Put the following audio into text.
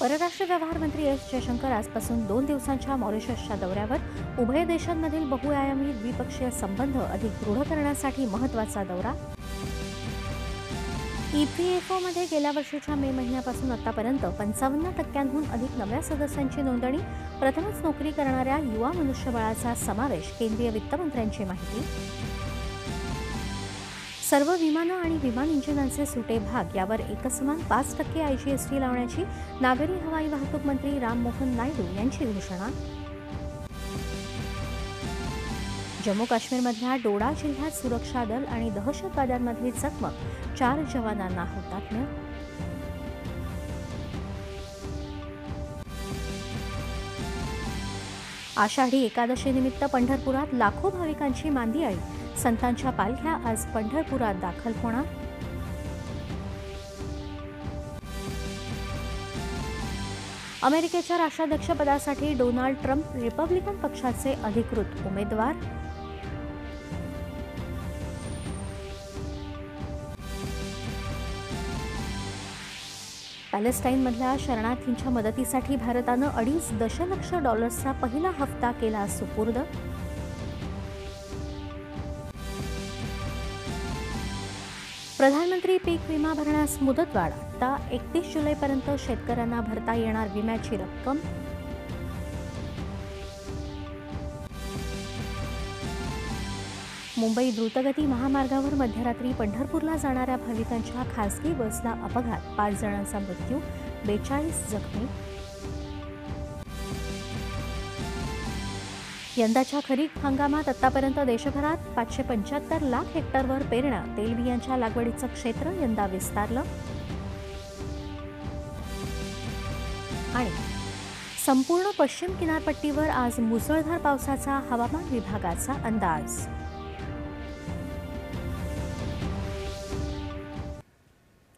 परराष्ट्र व्यवहार मंत्री एस जयशंकर आजपासून दोन दिवसांच्या मॉरिशसच्या दौऱ्यावर उभय देशांमधील बहुआयामी द्विपक्षीय संबंध अधिक दृढ करण्यासाठी महत्त्वाचा दौरा. ईपीएफओमध्ये गेल्या वर्षीच्या मे महिन्यापासून आतापर्यंत पंचावन्न टक्क्यांहून अधिक नव्या सदस्यांची नोंदणी प्रथमच नोकरी करणाऱ्या युवा मनुष्यबळाचा समावेश केंद्रीय वित्तमंत्र्यांची माहिती. सर्व विमानं आणि विमान इंजिनांचे सुटे भाग यावर एकसमान पाच टक्के आय जी एस टी लावण्याची नागरी हवाई वाहतूक मंत्री राममोहन नायडू यांची घोषणा. जम्मू काश्मीरमधल्या डोडा जिल्ह्यात सुरक्षा दल आणि दहशतवाद्यांमधली चकमक चार जवानांना हुतात्म्य. आषाढी एकादशीनिमित्त पंढरपुरात लाखो भाविकांची मांदियाळी. संतांच्या पालख्या आज पंढरपुरात दाखल होणार. अमेरिकेच्या राष्ट्राध्यक्षपदासाठी डोनाल्ड ट्रम्प रिपब्लिकन पक्षाचे अधिकृत उमेदवार. पॅलेस्टाईनमधल्या शरणार्थींच्या मदतीसाठी भारतानं अडीच दशलक्ष डॉलर्सचा पहिला हप्ता केला सुपूर्द. प्रधानमंत्री पीक विमा भरण्यास मुदतवाढ आता एकतीस जुलैपर्यंत शेतकऱ्यांना भरता येणार विम्याची रक्कम मुंबई द्रुतगती महामार्गावर मध्यरात्री पंढरपूरला जाणाऱ्या भाविकांच्या खासगी बसला अपघात. पाच जणांचा मृत्यू बेचाळीस जखमी यंदाच्या खरीप हंगामात आतापर्यंत देशभरात पाचशे पंच्याहत्तर लाख हेक्टरवर पेरणा तेलबियांच्या लागवडीचं क्षेत्र यंदा विस्तारलं. आणि संपूर्ण पश्चिम किनारपट्टीवर आज मुसळधार पावसाचा हवामान विभागाचा अंदाज.